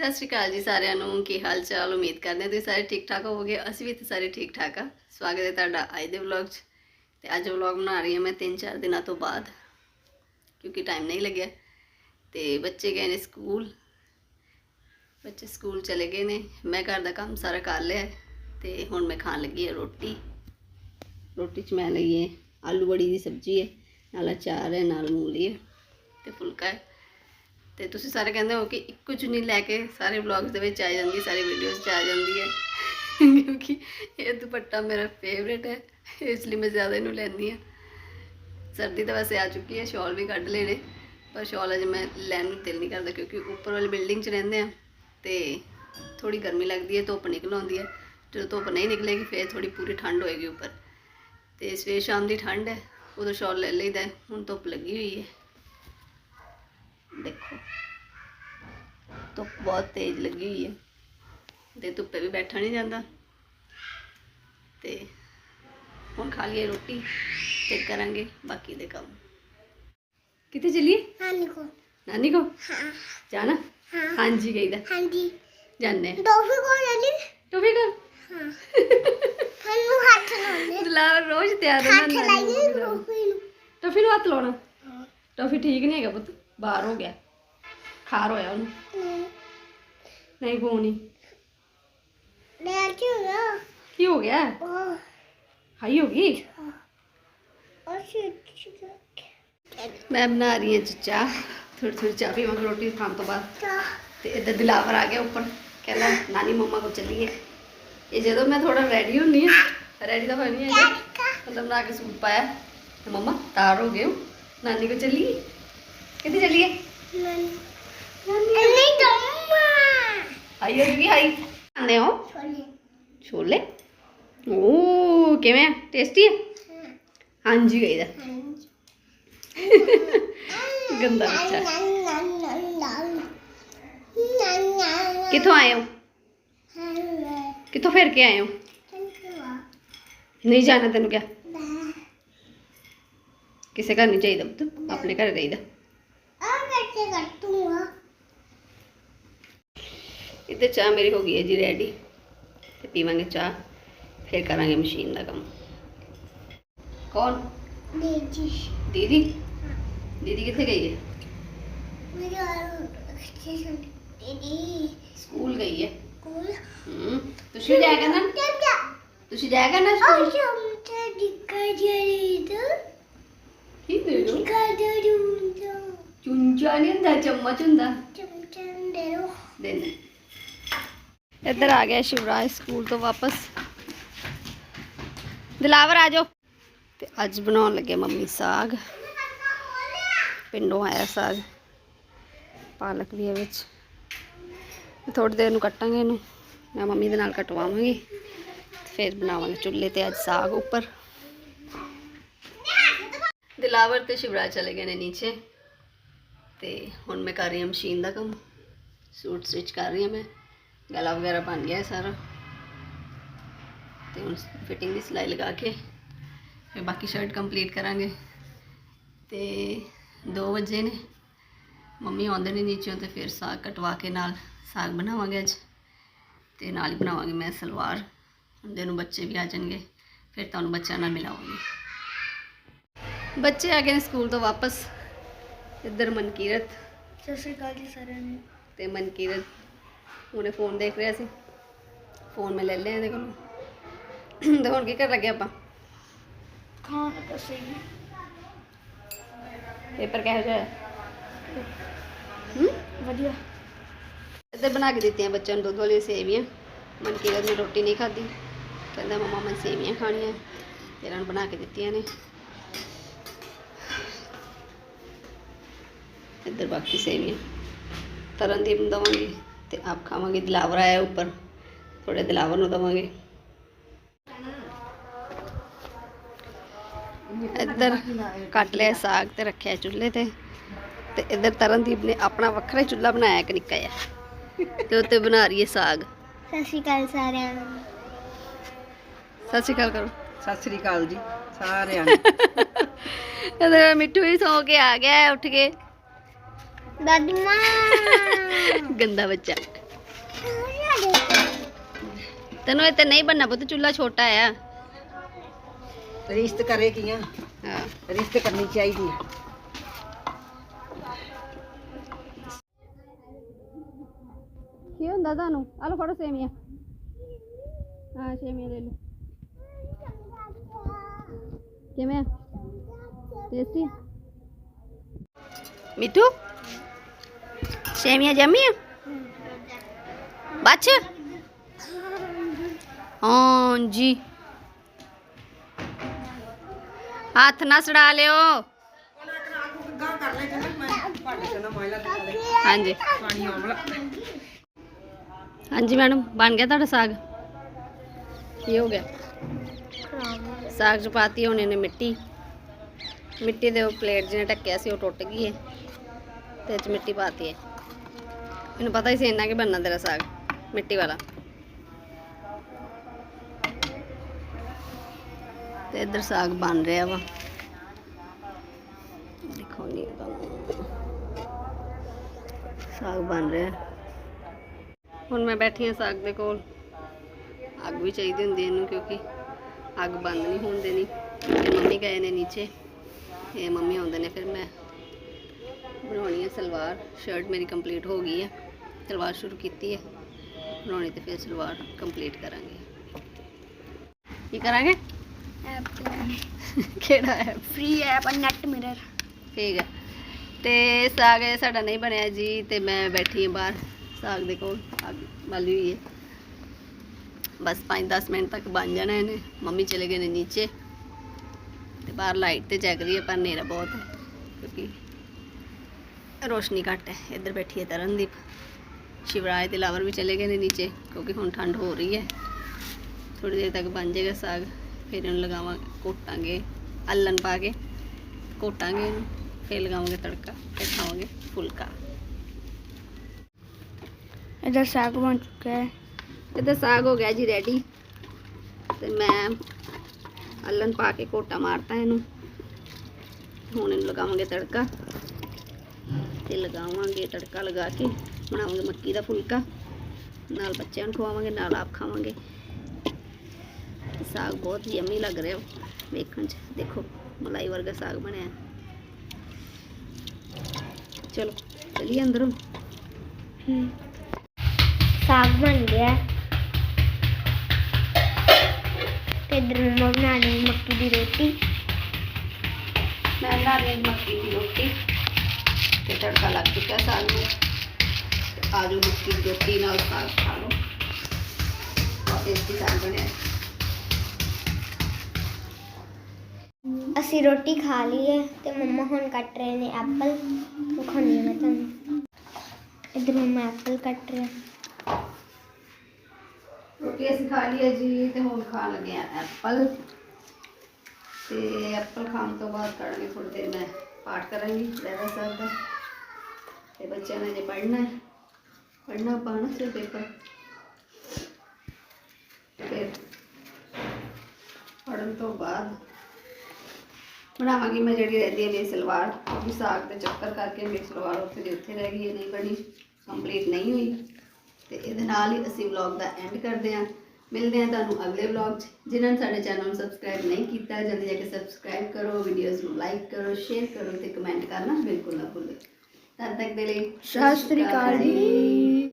ਸਤਿ ਸ਼੍ਰੀ ਅਕਾਲ ਜੀ ਸਾਰਿਆਂ ਨੂੰ, ਕੀ ਹਾਲ ਚਾਲ? ਉਮੀਦ ਕਰਦੇ ਹਾਂ ਤੁਸੀਂ ਸਾਰੇ ਠੀਕ ਠਾਕ ਹੋਵੋਗੇ। ਅਸੀਂ ਵੀ ਇੱਥੇ ਸਾਰੇ ਠੀਕ ਠਾਕ ਆ। ਸਵਾਗਤ ਹੈ ਤੁਹਾਡਾ ਅੱਜ ਦੇ ਵਲੌਗ 'ਚ। ਤੇ ਅੱਜ ਵਲੌਗ ਬਣਾ ਰਹੀ ਹਾਂ ਮੈਂ 3-4 ਦਿਨਾਂ ਤੋਂ ਬਾਅਦ, ਕਿਉਂਕਿ ਟਾਈਮ ਨਹੀਂ ਲੱਗਿਆ। ਤੇ ਬੱਚੇ ਗਏ ਨੇ ਸਕੂਲ। ਬੱਚੇ ਸਕੂਲ ਚਲੇ ਗਏ ਨੇ। ਮੈਂ ਘਰ ਦਾ ਕੰਮ ਸਾਰਾ ਕਰ ਲਿਆ ਹੈ। ਤੇ ਹੁਣ ਮੈਂ ਖਾਣ ਲੱਗੀ ਹਾਂ ਰੋਟੀ। ਰੋਟੀ 'ਚ ਮੈਂ ਲਈ ਹੈ ਆਲੂ ਬੜੀ ਦੀ ਸਬਜ਼ੀ ਹੈ। ਨਾਲ ਅਚਾਰ ਹੈ, ਨਾਲ ਮੂਲੀ ਹੈ ਤੇ ਫੁਲਕਾ ਹੈ। ਤੇ ਤੁਸੀਂ ਸਾਰੇ ਕਹਿੰਦੇ ਹੋ ਕਿ ਇੱਕੋ ਚੁੰਨੀ ਲੈ ਕੇ ਸਾਰੇ ਵਲੌਗਸ ਦੇ ਵਿੱਚ ਆ ਜਾਂਦੀ ਹੈ, ਸਾਰੀ ਵੀਡੀਓਜ਼ 'ਚ ਆ ਜਾਂਦੀ ਹੈ। ਕਿਉਂਕਿ ਇਹ ਦੁਪੱਟਾ ਮੇਰਾ ਫੇਵਰੇਟ ਹੈ, ਇਸ ਲਈ ਮੈਂ ਜ਼ਿਆਦਾ ਇਹਨੂੰ ਲੈਂਦੀ ਹਾਂ। ਸਰਦੀ ਤਾਂ ਵੈਸੇ ਆ ਚੁੱਕੀ ਹੈ, ਸ਼ਾਲ ਵੀ ਕੱਢ ਲੈਣੇ ਪਰ ਸ਼ਾਲ ਅਜੇ ਮੈਂ ਲੈਣ ਨੂੰ ਦਿਲ ਨਹੀਂ ਕਰਦਾ ਕਿਉਂਕਿ ਉੱਪਰ ਵਾਲੀ ਬਿਲਡਿੰਗ 'ਚ ਰਹਿੰਦੇ ਆ ਤੇ ਥੋੜੀ ਗਰਮੀ ਲੱਗਦੀ ਹੈ, ਧੁੱਪ ਨਿਕਲ ਆਉਂਦੀ ਹੈ। ਜਦੋਂ ਧੁੱਪ ਨਹੀਂ ਨਿਕਲੇਗੀ, ਫਿਰ ਥੋੜੀ ਪੂਰੀ ਠੰਡ ਹੋਏਗੀ ਉੱਪਰ। ਤੇ ਸਵੇਰ ਸ਼ਾਮ ਦੀ ਠੰਡ ਹੈ, ਉਦੋਂ ਸ਼ਾਲ ਲੈ ਲਈਦਾ ਹੁਣ ਧੁੱਪ ਲੱਗੀ ਹੋਈ ਹੈ। ਦੇਖੋ ਧੁੱਪ ਬਹੁਤ ਤੇਜ਼ ਲੱਗੀ ਹੋਈ ਹੈ ਤੇ ਧੁੱਪੇ ਵੀ ਬੈਠਾ ਨਹੀਂ ਜਾਂਦਾ ਤੇ ਹੁਣ ਖਾ ਲਈਏ ਰੋਟੀ ਤੇ ਕਰਾਂਗੇ ਬਾਕੀ ਦੇ ਕੰਮ ਕਿੱਥੇ ਚੱਲੀਏ ਹਾਂਜੀ ਕੋ ਨਾਨੀ ਕੋ ਹਾਂ ਜਾਣਾ ਹਾਂ ਹਾਂਜੀ ਗਈਦਾ ਹਾਂਜੀ ਜਾਣੇ ਦੋਫੀ ਕੋ ਲੈਣੀ ਟੋਫੀ ਕਰ ਹਾਂ ਸਾਨੂੰ ਹੱਥ ਲਾਉਣੇ ਲਾ ਰੋਜ਼ ਤਿਆਰ ਹੱਥ ਰਹਿਣਾ ਲਾਈਏ ਦੋਫੀ ਨੂੰ ਟੋਫੀ ਨੂੰ ਹੱਥ ਲਾਉਣਾ ਟੋਫੀ ਠੀਕ ਨਹੀਂ ਹੈਗਾ ਪੁੱਤ ਬਾਹਰ ਹੋ ਗਿਆ ਖਾਰ ਹੋਇਆ ਉਹਨੂੰ ਨਹੀਂ ਨਹੀਂ ਕੋਣੀ ਲੈ ਚੁਗਾ ਕੀ ਹੋ ਗਿਆ ਉਹ ਹਾਈ ਹੋ ਗਈ ਉਹ ਸ਼ਿਟ ਮੈਂ ਬਣਾ ਰਹੀ ਹਾਂ ਜੀ ਚਾਹ ਥੋੜੀ ਥੋੜੀ ਚਾਹ ਪੀਵਾਂਗੇ ਰੋਟੀ ਖਾਣ ਤੋਂ ਬਾਅਦ ਤਾ ਤੇ ਇੱਧਰ ਦਿਲਾਵਰ ਆ ਗਿਆ ਉੱਪਰ ਕਹਿੰਦਾ ਨਾਨੀ ਮੰਮਾ ਕੋ ਚੱਲੀਏ ਇਹ ਜਦੋਂ ਮੈਂ ਥੋੜਾ ਰੈਡੀ ਹੁੰਨੀ ਆ ਰੈਡੀ ਤਾਂ ਹੋਈ ਨਹੀਂ ਹੈ ਮਤਲਬ ਬਣਾ ਕੇ ਸੂਟ ਪਾਇਆ ਤੇ ਮੰਮਾ ਤਾਰ ਹੋ ਗਏ ਹੋ ਨਾਨੀ ਕੋ ਚੱਲੀਏ ਕਿੱਥੇ ਚੱਲੀਏ? ਨਹੀਂ ਨਹੀਂ ਦਮਾ ਆਈ ਹੋ ਗਈ ਹਾਈ ਆਂਦੇ ਹੋ? ਛੋਲੇ। ਛੋਲੇ? ਓ ਕਿਵੇਂ ਆ? ਟੇਸਟੀ ਹੈ ਹਾਂ। ਹਾਂਜੀ ਗਈ ਦਾ। ਗੰਦਾ ਬੱਚਾ। ਕਿੱਥੋਂ ਆਏ ਹੋ? ਕਿੱਥੋਂ ਫਿਰ ਕੇ ਆਏ ਹੋ? ਨਹੀਂ ਜਾਣਾ ਤੈਨੂੰ ਕਿਆ? ਕਿਸੇ ਘਰ ਨਹੀਂ ਚਾਹੀਦਾ ਆਪਣੇ ਘਰ ਰਹੀਦਾ। ਇੱਥੇ ਚਾਹ ਮੇਰੀ ਹੋ ਗਈ ਹੈ ਜੀ ਰੈਡੀ ਤੇ ਪੀਵਾਂਗੇ ਚਾਹ ਫਿਰ ਕਰਾਂਗੇ ਮਸ਼ੀਨ ਦਾ ਕੰਮ। ਕੌਣ? ਦੀਦੀ। ਦੀਦੀ? ਕਿੱਥੇ ਗਈ ਹੈ? ਸਕੂਲ ਗਈ ਹੈ। ਹੂੰ ਤੁਸੀਂ ਜਾਇਆ ਕਰਨਾ? ਤੁਸੀਂ ਜਾਇਆ ਕਰਨਾ ਸਕੂਲ? ਕੀ ਦੇ ਦੋ ਚੁੰਚਾ ਨਹੀਂ ਹੁੰਦਾ ਚਮਚ ਹੁੰਦਾ? ਦੇਣਾ ਇੱਧਰ ਆ ਗਿਆ ਸ਼ਿਵਰਾਜ ਸਕੂਲ ਤੋਂ ਵਾਪਸ। ਦਿਲਾਵਰ ਆ ਜਾਓ। ਤੇ ਅੱਜ ਬਣਾਉਣ ਲੱਗੇ ਮੰਮੀ ਸਾਗ। ਪਿੰਡੋਂ ਆਇਆ ਸਾਗ। ਪਾਲਕ ਵੀ ਹੈ ਵਿੱਚ। ਥੋੜੀ ਦੇਰ ਨੂੰ ਕੱਟਾਂਗੇ ਇਹਨੂੰ। ਮੈਂ ਮੰਮੀ ਦੇ ਨਾਲ ਕਟਵਾਵਾਂਗੀ। ਫਿਰ ਬਣਾਵਾਂਗੇ ਚੁੱਲ੍ਹੇ ਤੇ ਅੱਜ ਸਾਗ ਉੱਪਰ। ਦਿਲਾਵਰ ਤੇ ਸ਼ਿਵਰਾਜ ਚਲੇ ਗਏ ਨੇ ਨੀਚੇ। ਤੇ ਹੁਣ ਮੈਂ ਕਰ ਰਹੀ ਹਾਂ ਮਸ਼ੀਨ ਦਾ ਕੰਮ। ਸੂਟ ਸਟਿਚ ਕਰ ਰਹੀ ਹਾਂ ਮੈਂ। ਗਲਾ ਵਗੈਰਾ ਬਣ ਗਿਆ ਸਾਰਾ। ਤੇ ਹੁਣ ਫਿਟਿੰਗ ਦੀ ਸਿਲਾਈ ਲਗਾ ਕੇ ਫਿਰ ਬਾਕੀ ਸ਼ਰਟ ਕੰਪਲੀਟ ਕਰਾਂਗੇ। ਤੇ 2 ਵਜੇ ਨੇ। ਮੰਮੀ ਆਉਂਦੇ ਨੇ ਨੀਚੋਂ ਤੇ ਫਿਰ ਸਾਗ ਕਟਵਾ ਕੇ ਨਾਲ ਸਾਗ ਬਣਾਵਾਂਗੇ ਅੱਜ। ਤੇ ਨਾਲ ਹੀ ਬਣਾਵਾਂਗੇ ਮੈਂ ਸਲਵਾਰ। ਹੁੰਦੇ ਨੂੰ ਬੱਚੇ ਵੀ ਆ ਜਾਣਗੇ। ਫਿਰ ਤੁਹਾਨੂੰ ਬੱਚਿਆਂ ਨਾਲ ਮਿਲਾਵਾਂਗੀ। ਬੱਚੇ ਆ ਗਏ ਨੇ ਸਕੂਲ ਤੋਂ ਵਾਪਸ। ਇੱਧਰ ਮਨਕੀਰਤ। ਸਤਿ ਸ਼੍ਰੀ ਅਕਾਲ ਜੀ ਸਾਰਿਆਂ ਨੂੰ। ਤੇ ਮਨਕੀਰਤ ਉਹਨੇ ਫੋਨ ਦੇਖ ਰਿਹਾ ਸੀ। ਫੋਨ ਮੈਂ ਲੈ ਲਿਆ ਇਹਦੇ ਕੋਲੋਂ। ਤੇ ਹੁਣ ਕੀ ਕਰਨ ਲੱਗੇ ਆਪਾਂ? ਖਾਣ ਕਸੇਗੀ ਪੇਪਰ ਕਿਹੋ ਜਿਹਾ ਹੈ? ਹੂੰ? ਵਧੀਆ। ਇੱਧਰ ਬਣਾ ਕੇ ਦਿੱਤੀਆਂ ਬੱਚਿਆਂ ਨੂੰ ਦੁੱਧ ਵਾਲੀਆਂ ਸੇਵੀਆਂ। ਮਨਕੀਰਤ ਨੇ ਰੋਟੀ ਨਹੀਂ ਖਾਧੀ। ਕਹਿੰਦਾ ਮਮਾ ਮੈਂ ਸੇਵੀਆਂ ਖਾਣੀਆਂ। ਤੇ ਇਹਨਾਂ ਨੂੰ ਬਣਾ ਕੇ ਦਿੱਤੀਆਂ ਨੇ। ਇੱਧਰ ਬਾਕੀ ਸੇਵੀਆਂ। ਤਰਨਦੀਪ ਨੂੰ ਦਵਾਂਗੇ। ਤੇ ਆਪ ਖਾਵਾਂਗੇ ਦਿਲਾਵਰ ਆਇਆ ਉੱਪਰ। ਥੋੜੇ ਦਿਲਾਵਰ ਨੂੰ ਦਵਾਂਗੇ। ਇੱਧਰ ਕੱਟ ਲਿਆ ਸਾਗ ਤੇ ਰੱਖਿਆ ਚੁੱਲ੍ਹੇ ਤੇ। ਤੇ ਇੱਧਰ ਤਰਨਦੀਪ ਨੇ ਆਪਣਾ ਵੱਖਰਾ ਹੀ ਚੁੱਲ੍ਹਾ ਬਣਾਇਆ ਇੱਕ ਨਿੱਕਾ ਜਿਹਾ। ਤੇ ਉੱਤੇ ਬਣਾ ਰਹੀ ਹੈ ਸਾਗ। ਸਤਿ ਸ਼੍ਰੀ ਅਕਾਲ ਸਾਰਿਆਂ ਨੂੰ। ਸਤਿ ਸ਼੍ਰੀ ਅਕਾਲ ਕਰੋ। ਸਤਿ ਸ੍ਰੀ ਅਕਾਲ ਜੀ ਸਾਰਿਆਂ ਨੂੰ। ਇੱਧਰ ਮਿੱਠੂ ਵੀ ਸੌ ਕੇ ਆ ਗਿਆ ਹੈ ਉੱਠ ਕੇ। ਦਾਦੀ ਮਾਂ ਗੰਦਾ ਬੱਚਾ ਤੈਨੂੰ ਇੱਥੇ ਨਹੀਂ ਬੰਨਾ ਪੁੱਤ ਚੁੱਲਾ ਛੋਟਾ ਆ ਰਿਸ਼ਤ ਕਰੇ ਕੀਆਂ ਹਾਂ ਰਿਸ਼ਤ ਕਰਨੀ ਚਾਹੀਦੀ ਹੈ ਕੀ ਹੁੰਦਾ ਤੁਹਾਨੂੰ ਆ ਲਓ ਫੜੋ ਸੇਮੀਆਂ ਹਾਂ ਸੇਮੀਆਂ ਲੈ ਲਓ ਕਿਵੇਂ ਆ ਟੇਸਟੀ ਮਿੱਠੂ ਸੇਮੀਆਂ ਜੰਮੀਆਂ ਬੱਚ ਹਾਂ ਜੀ ਹੱਥ ਨਾ ਸੜਾ ਲਿਓ ਹਾਂਜੀ ਹਾਂਜੀ ਮੈਡਮ ਬਣ ਗਿਆ ਤੁਹਾਡਾ ਸਾਗ ਕੀ ਹੋ ਗਿਆ ਸਾਗ ਚ ਪਾਤੀ ਹੁਣ ਮਿੱਟੀ ਮਿੱਟੀ ਦੇ ਉਹ ਪਲੇਟ ਜਿਹਨੇ ਢੱਕਿਆ ਸੀ ਉਹ ਟੁੱਟ ਗਈ ਹੈ ਤੇ ਚ ਮਿੱਟੀ ਪਾਤੀ ਹੈ ਮੈਨੂੰ ਪਤਾ ਹੀ ਸੀ ਇੰਨਾ ਕਿ ਬਣਨਾ ਤੇਰਾ ਸਾਗ, ਮਿੱਟੀ ਵਾਲਾ। ਤੇ ਇੱਧਰ ਸਾਗ ਬਣ ਰਿਹਾ ਵਾ। ਦੇਖੋ ਨਹੀਂ ਸਾਗ ਬਣ ਰਿਹਾ। ਹੁਣ ਮੈਂ ਬੈਠੀ ਹਾਂ ਸਾਗ ਦੇ ਕੋਲ। ਅੱਗ ਵੀ ਚਾਹੀਦੀ ਹੁੰਦੀ ਇਹਨੂੰ ਕਿਉਂਕਿ ਅੱਗ ਬੰਦ ਨਹੀਂ ਹੋਣ ਦੇਣੀ। ਤੇ ਮੰਮੀ ਗਏ ਨੇ ਨੀਚੇ। ਇਹ ਮੰਮੀ ਆਉਂਦੇ ਨੇ, ਫਿਰ ਮੈਂ ਬਣਾਉਣੀ ਹੈ ਸਲਵਾਰ ਸ਼ਰਟ ਮੇਰੀ ਕੰਪਲੀਟ ਹੋ ਗਈ ਹੈ ਸਲਵਾਰ ਸ਼ੁਰੂ ਕੀਤੀ ਹੈ ਬਣਾਉਣੀ ਤੇ ਫਿਰ ਸਲਵਾਰ ਕੰਪਲੀਟ ਕਰਾਂਗੇ। ਕੀ ਕਰਾਂਗੇ? ਕਿਹੜਾ ਹੈ ਫ੍ਰੀ ਐਪ ਨੈਟ ਮਿਰਰ ਠੀਕ ਹੈ ਤੇ ਸਾਗ ਸਾਡਾ ਨਹੀਂ ਬਣਿਆ ਜੀ ਤੇ ਮੈਂ ਬੈਠੀ ਹਾਂ ਬਾਹਰ ਸਾਗ ਦੇ ਕੋਲ ਅੱਗ ਬਾਲੀ ਹੋਈ ਹੈ ਬਸ 5-10 ਮਿੰਟ ਤੱਕ ਬਣ ਜਾਣਾ ਇਹਨੇ। ਮੰਮੀ ਚਲੇ ਗਏ ਨੇ ਨੀਚੇ। ਤੇ ਬਾਹਰ ਲਾਈਟ ਤੇ ਜਗ ਰਹੀ ਹੈ ਪਰ ਹਨੇਰਾ ਬਹੁਤ ਹੈ ਕਿਉਂਕਿ ਰੋਸ਼ਨੀ ਘੱਟ ਹੈ। ਇੱਧਰ ਬੈਠੀ ਹੈ ਤਰਨਦੀਪ। ਸ਼ਿਵਰਾਜ ਤੇ ਲਾਵਰ ਵੀ ਚਲੇ ਗਏ ਨੇ ਨੀਚੇ ਕਿਉਂਕਿ ਹੁਣ ਠੰਡ ਹੋ ਰਹੀ ਹੈ। ਥੋੜੀ ਦੇਰ ਤੱਕ ਬਣ ਜਾਏਗਾ ਸਾਗ ਫਿਰ ਇਹਨੂੰ ਲਗਾਵਾਂ ਕੋਟਾਂਗੇ ਅੱਲਣ ਪਾ ਕੇ ਕੋਟਾਂਗੇ ਇਹਨੂੰ ਫਿਰ ਲਗਾਵਾਂਗੇ ਤੜਕਾ ਫਿਰ ਖਾਵਾਂਗੇ ਫੁਲਕਾ। ਇਧਰ ਸਾਗ ਬਣ ਚੁੱਕਾ ਹੈ। ਇਹਦਾ ਸਾਗ ਹੋ ਗਿਆ ਜੀ ਰੈਡੀ ਤੇ ਮੈਂ ਅੱਲਣ ਪਾ ਕੇ ਕੋਟਾ ਮਾਰਤਾ ਇਹਨੂੰ। ਹੁਣ ਇਹਨੂੰ ਲਗਾਵਾਂਗੇ ਤੜਕਾ। ਤੇ ਲਗਾਵਾਂਗੇ ਤੜਕਾ ਲਗਾ ਕੇ ਬਣਾਵਾਂਗੇ ਮੱਕੀ ਦਾ ਫੁਲਕਾ। ਨਾਲ ਬੱਚਿਆਂ ਨੂੰ ਖਵਾਵਾਂਗੇ ਨਾਲ ਆਪ ਖਾਵਾਂਗੇ। ਸਾਗ ਬਹੁਤ ਯਮੀ ਲੱਗ ਰਿਹਾ ਵੇਖਣ 'ਚ। ਦੇਖੋ ਮਲਾਈ ਵਰਗਾ ਸਾਗ ਬਣਿਆ। ਚਲੋ ਚਲੀਏ ਅੰਦਰੋਂ। ਸਾਗ ਬਣ ਗਿਆ। ਤੇ ਮੰਮਾ ਬਣਾ ਮੱਕੀ ਦੀ ਰੋਟੀ। ਮੈਂ ਬਣਾ ਮੱਕੀ ਦੀ ਰੋਟੀ। ਤੇ ਤੜਕਾ ਲੱਗ ਚੁੱਕਾ ਸਾਗ ਨੂੰ। ਤੇ ਆਲੂ ਮੱਕੀ ਰੋਟੀ ਨਾਲ ਸਾਗ ਖਾ ਲਓ। ਬਹੁਤ ਟੇਸਟੀ ਸਾਗ ਬਣਿਆ। ਅਸੀਂ ਰੋਟੀ ਖਾ ਲਈ ਹੈ ਤੇ ਮੰਮਾ ਹੁਣ ਕੱਟ ਰਹੇ ਨੇ ਐਪਲ। ਦਿਖਾਉਂਦੀ ਹਾਂ ਮੈਂ ਤੁਹਾਨੂੰ। ਇਧਰ ਮੰਮਾ ਐਪਲ ਕੱਟ ਰਹੇ। ਰੋਟੀ ਅਸੀਂ ਖਾ ਲਈ ਹੈ ਜੀ ਤੇ ਹੁਣ ਖਾਣ ਲੱਗੇ ਆ ਐਪਲ। ਤੇ ਐਪਲ ਖਾਣ ਤੋਂ ਬਾਅਦ ਕਰਾਂਗੇ ਥੋੜੀ ਦੇਰ ਮੈਂ ਪਾਠ ਕਰਾਂਗੀ ਰਹਿਰਾ ਸਾਹਿਬ ਦਾ। ਤੇ ਬੱਚਿਆਂ ਨੇ ਜੇ ਪੜ੍ਹਨਾ ਹੈ। ਪੜ੍ਹਨਾ ਪਾਣਾ ਸੇ ਪੇਪਰ ਫਿਰ ਪੜ੍ਹਨ ਤੋਂ ਬਾਅਦ ਬਣਾਵਾਂਗੀ ਮੈਂ ਜਿਹੜੀ ਰਹਿੰਦੀ ਹੈ ਮੇਰੀ ਸਲਵਾਰ। ਉਹ ਵੀ ਸਾਗ ਦੇ ਚੱਕਰ ਕਰਕੇ ਮੇਰੀ ਸਲਵਾਰ ਉੱਥੇ ਦੀ ਉੱਥੇ ਰਹਿ ਗਈ ਹੈ, ਨਹੀਂ ਬਣੀ। ਕੰਪਲੀਟ ਨਹੀਂ ਹੋਈ। ਤੇ ਇਹਦੇ ਨਾਲ ਹੀ ਅਸੀਂ ਵਲੌਗ ਦਾ ਐਂਡ ਕਰਦੇ ਹਾਂ। ਮਿਲਦੇ ਹਾਂ ਤੁਹਾਨੂੰ ਅਗਲੇ ਵਲੌਗ 'ਚ। ਜਿਨ੍ਹਾਂ ਨੇ ਸਾਡੇ ਚੈਨਲ ਨੂੰ ਸਬਸਕ੍ਰਾਈਬ ਨਹੀਂ ਕੀਤਾ, ਜਲਦੀ ਜਾ ਕੇ ਸਬਸਕ੍ਰਾਈਬ ਕਰੋ ਵੀਡੀਓਜ਼ ਨੂੰ ਲਾਈਕ ਕਰੋ ਸ਼ੇਅਰ ਕਰੋ ਤੇ ਕਮੈਂਟ ਕਰਨਾ ਬਿਲਕੁਲ ਨਾ ਭੁੱਲੋ। ਤਦ ਤੱਕ ਦੇ ਲਈ ਸਤਿ ਸ਼੍ਰੀ ਅਕਾਲ ਜੀ।